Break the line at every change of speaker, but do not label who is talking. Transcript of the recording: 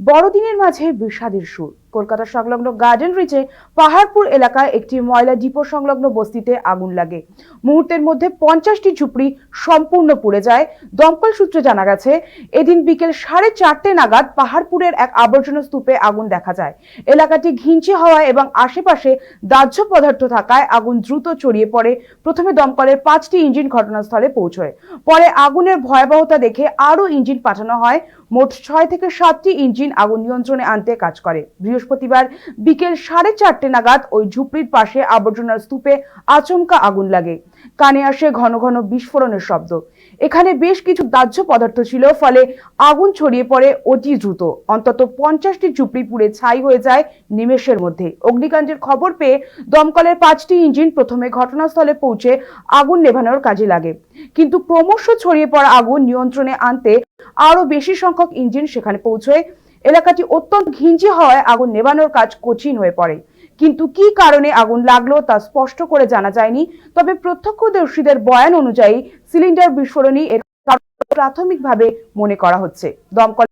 বড়দিনের মাঝে বিষাদের সুর। কলকাতা সংলগ্ন গার্ডেন রিচে পাহাড়পুর এলাকায় একটি ময়লা ডিপো সংলগ্ন বস্তিতে আগুন লাগে। মুহূর্তের মধ্যে পঞ্চাশটি ঝুপড়ি সম্পূর্ণ পুড়ে যায়। দমকল সূত্রে জানা গেছে, এদিন বিকেল সাড়ে চারটে নাগাদ পাহাড়পুরের এক আবর্জনা স্তূপে আগুন দেখা যায়। এলাকাটি ঘিঞ্চে হওয়ায় এবং আশেপাশে দাহ্য পদার্থ থাকায় আগুন দ্রুত ছড়িয়ে পড়ে। প্রথমে দমকলের পাঁচটি ইঞ্জিন ঘটনাস্থলে পৌঁছয়। পরে আগুনের ভয়াবহতা দেখে আরও ইঞ্জিন পাঠানো হয়। মোট ছয় থেকে সাতটি ইঞ্জিন আগুন নিয়ন্ত্রণে আনতে কাজ করে। বৃহস্পতিবার বিকেল সাড়ে চারটে নাগাদ ওই ঝুপড়ির পাশে আবর্জনার স্তূপে আচমকা আগুন লাগে। কানে আসে ঘন ঘন বিস্ফোরণের শব্দ। এখানে বেশ কিছু দাহ্য পদার্থ ছিল, ফলে আগুন ছড়িয়ে পড়ে অতি দ্রুত। অন্তত পঞ্চাশটি ঝুপড়ি পুড়ে ছাই হয়ে যায় নিমেষের মধ্যে। অগ্নিকাণ্ডের খবর পেয়ে দমকলের পাঁচটি ইঞ্জিন প্রথমে ঘটনাস্থলে পৌঁছে আগুন নেভানোর কাজে লাগে। কিন্তু ক্রমশ ছড়িয়ে পড়া আগুন নিয়ন্ত্রণে আনতে আরও বেশি সংখ্যক ইঞ্জিন সেখানে পৌঁছয়। এলাকাটি অত্যন্ত ঘিঞ্জি হওয়ায় আগুন নেভানোর কাজ কঠিন হয়ে পড়ে। কিন্তু কি কারণে আগুন লাগল তা স্পষ্ট করে জানা যায়নি। তবে প্রত্যক্ষদর্শীদের বয়ান অনুযায়ী সিলিন্ডার বিস্ফোরণই এর প্রাথমিকভাবে মনে করা হচ্ছে। দমকল